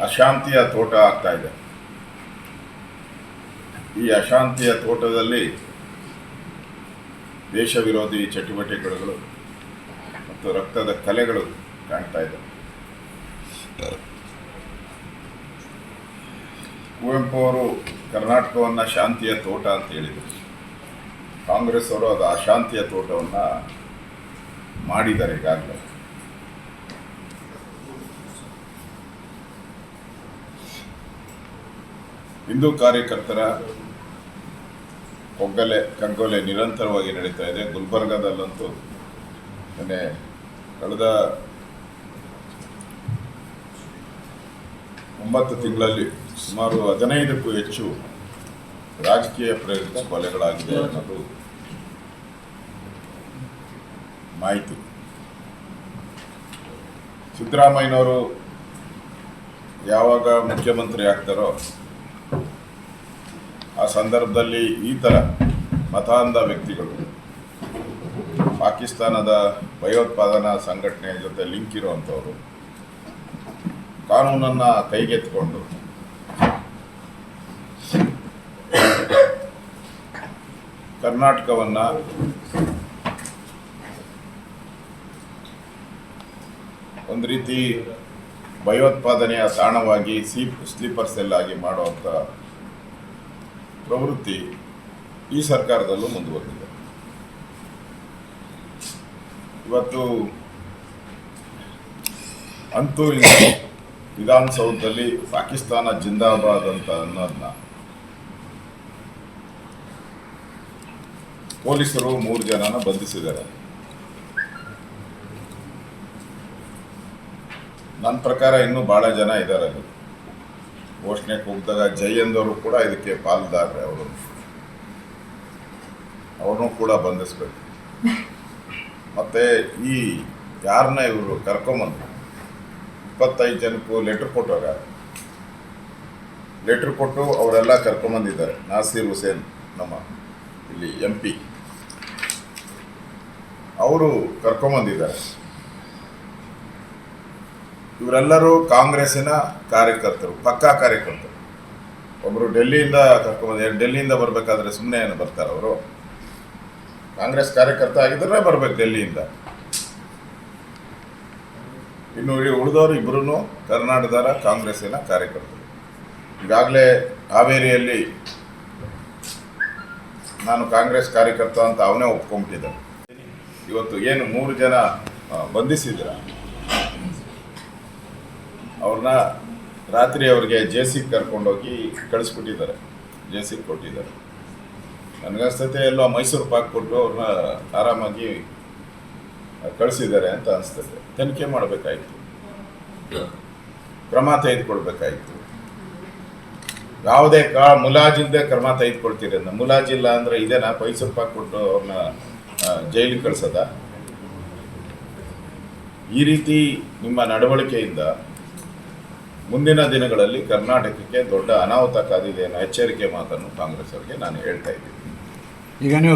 ಅಶಾಂತಿಯ ತೋಟ ಆಗ್ತಾ ಇದೆ. ಈ ಅಶಾಂತಿಯ ತೋಟದಲ್ಲಿ ದೇಶ ವಿರೋಧಿ ಚಟುವಟಿಕೆಗಳು ಮತ್ತು ರಕ್ತದ ಕಲೆಗಳು ಕಾಣ್ತಾ ಇದೆ. ಕುವೆಂಪು ಅವರು ಕರ್ನಾಟಕವನ್ನು ಶಾಂತಿಯ ತೋಟ ಅಂತ ಹೇಳಿದರು. ಕಾಂಗ್ರೆಸ್ ಅವರು ಅದು ಅಶಾಂತಿಯ ತೋಟವನ್ನು ಮಾಡಿದ್ದಾರೆ ಈಗಾಗಲೇ. ಹಿಂದೂ ಕಾರ್ಯಕರ್ತರ ಒಗ್ಗಲೆ ಕಂಗೊಲೆ ನಿರಂತರವಾಗಿ ನಡೀತಾ ಇದೆ. ಗುಲ್ಬರ್ಗಾದಲ್ಲಂತೂ ಮೊನ್ನೆ ಕಳೆದ ಒಂಬತ್ತು ತಿಂಗಳಲ್ಲಿ ಸುಮಾರು ಹದಿನೈದಕ್ಕೂ ಹೆಚ್ಚು ರಾಜಕೀಯ ಪ್ರೇರಿತ ಕೊಲೆಗಳಾಗಿದೆ ಅನ್ನೋದು ಮಾಹಿತಿ. ಸಿದ್ದರಾಮಯ್ಯನವರು ಯಾವಾಗ ಮುಖ್ಯಮಂತ್ರಿ ಆಗ್ತಾರೋ ಆ ಸಂದರ್ಭದಲ್ಲಿ ಈ ಥರ ಮತಾಂಧ ವ್ಯಕ್ತಿಗಳು ಪಾಕಿಸ್ತಾನದ ಭಯೋತ್ಪಾದನಾ ಸಂಘಟನೆ ಜೊತೆ ಲಿಂಕ್ ಇರುವಂಥವರು ಕಾನೂನನ್ನು ಕೈಗೆತ್ತಿಕೊಂಡು ಕರ್ನಾಟಕವನ್ನು ಒಂದು ರೀತಿ ಭಯೋತ್ಪಾದನೆಯ ತಾಣವಾಗಿ ಸೀಪ್ ಸ್ಲೀಪರ್ ಸೆಲ್ ಆಗಿ ಮಾಡುವಂಥ ಪ್ರವೃತ್ತಿ ಈ ಸರ್ಕಾರದಲ್ಲೂ ಮುಂದುವರೆದಿದೆ. ಇವತ್ತು ಅಂತೂ ವಿಧಾನಸೌಧದಲ್ಲಿ ಪಾಕಿಸ್ತಾನ ಜಿಂದಾಬಾದ್ ಅಂತ ಅನ್ನೋದನ್ನ ಪೊಲೀಸರು ಮೂರು ಜನನ ಬಂಧಿಸಿದ್ದಾರೆ. ನನ್ನ ಪ್ರಕಾರ ಇನ್ನೂ ಭಾಳ ಜನ ಇದ್ದಾರೆ ಘೋಷಣೆ ಕೂಗಿದಾಗ ಜಯಂದವರು ಕೂಡ ಇದಕ್ಕೆ ಪಾಲ್ದಾರೆ ಅವರು. ಅವನು ಕೂಡ ಬಂಧಿಸ್ಬೇಕು. ಮತ್ತೆ ಈ ಯಾರನ್ನ ಇವರು ಕರ್ಕೊಂಬಂದ್ರು? ಇಪ್ಪತ್ತೈದು ಜನಕ್ಕೂ ಲೆಟ್ರ್ ಕೊಟ್ಟವಾಗ ಲೆಟ್ರ್ ಕೊಟ್ಟು ಅವರೆಲ್ಲ ಕರ್ಕೊಂಬಂದಿದ್ದಾರೆ. ನಾಸೀರ್ ಹುಸೇನ್ ನಮ್ಮ ಇಲ್ಲಿ ಎಂ ಪಿ ಅವರು ಕರ್ಕೊಂಬಂದಿದ್ದಾರೆ. ಇವರೆಲ್ಲರೂ ಕಾಂಗ್ರೆಸ್ಸಿನ ಕಾರ್ಯಕರ್ತರು ಪಕ್ಕಾ ಕಾರ್ಯಕರ್ತರು. ಒಬ್ಬರು ಡೆಲ್ಲಿಯಿಂದ ಕರ್ಕೊಂಬಂದ ಡೆಲ್ಲಿಯಿಂದ ಬರಬೇಕಾದ್ರೆ ಸುಮ್ಮನೆ ಏನು ಬರ್ತಾರೆ ಅವರು? ಕಾಂಗ್ರೆಸ್ ಕಾರ್ಯಕರ್ತ ಆಗಿದ್ರೆ ಬರ್ಬೇಕು ಡೆಲ್ಲಿಯಿಂದ. ಇನ್ನು ಉಳಿದವರು ಇಬ್ಬರೂ ಕರ್ನಾಟಕದ ಕಾಂಗ್ರೆಸ್ಸಿನ ಕಾರ್ಯಕರ್ತರು. ಈಗಾಗಲೇ ಹಾವೇರಿಯಲ್ಲಿ ನಾನು ಕಾಂಗ್ರೆಸ್ ಕಾರ್ಯಕರ್ತ ಅಂತ ಅವನೇ ಒಪ್ಕೊಂಡ್ಬಿಟ್ಟಿದ್ದಾನೆ. ಇವತ್ತು ಏನು ಮೂರು ಜನ ಆ, ಬಂಧಿಸಿದ್ರ ಅವ್ರನ್ನ ರಾತ್ರಿ ಅವ್ರಿಗೆ ಜೆ ಸಿ ಕರ್ಕೊಂಡೋಗಿ ಕಳಿಸ್ಬಿಟ್ಟಿದ್ದಾರೆ ಜೆ ಸಿ ಕೊಟ್ಟಿದ್ದಾರೆ ನನಗನ್ಸ್ತೈತೆ ಎಲ್ಲೋ ಮೈಸೂರು ಪಾಕ್ ಕೊಟ್ಟು ಅವ್ರನ್ನ ಆರಾಮಾಗಿ ಕಳಿಸಿದ್ದಾರೆ ಅಂತ ಅನಿಸ್ತದೆ ತನಿಖೆ ಮಾಡಬೇಕಾಯಿತು. ಕ್ರಮ ತೆಗೆದುಕೊಳ್ಬೇಕಾಯ್ತು. ಯಾವುದೇ ಕಾ ಮುಲಾಜಿಲ್ಲದೆ ಕ್ರಮ ತೆಗೆದುಕೊಳ್ತೀರಿ ಅಂತ ಮುಲಾಜಿಲ್ಲ ಅಂದರೆ ಇದೇನಾ? ಮೈಸೂರು ಪಾಕ್ ಕೊಟ್ಟು ಅವ್ರನ್ನ ಜೈಲಿಗೆ ಕಳಿಸೋದ? ಈ ರೀತಿ ನಿಮ್ಮ ನಡವಳಿಕೆಯಿಂದ ಮುಂದಿನ ದಿನಗಳಲ್ಲಿ ಕರ್ನಾಟಕಕ್ಕೆ ದೊಡ್ಡ ಅನಾಹುತ ಕಾದಿದೆ ಎಚ್ಚರಿಕೆ ಮಾತನ್ನು ಕಾಂಗ್ರೆಸ್ ಅವರಿಗೆ ನಾನು ಹೇಳ್ತಾ ಇದ್ದೀನಿ. ಈಗ ನೀವು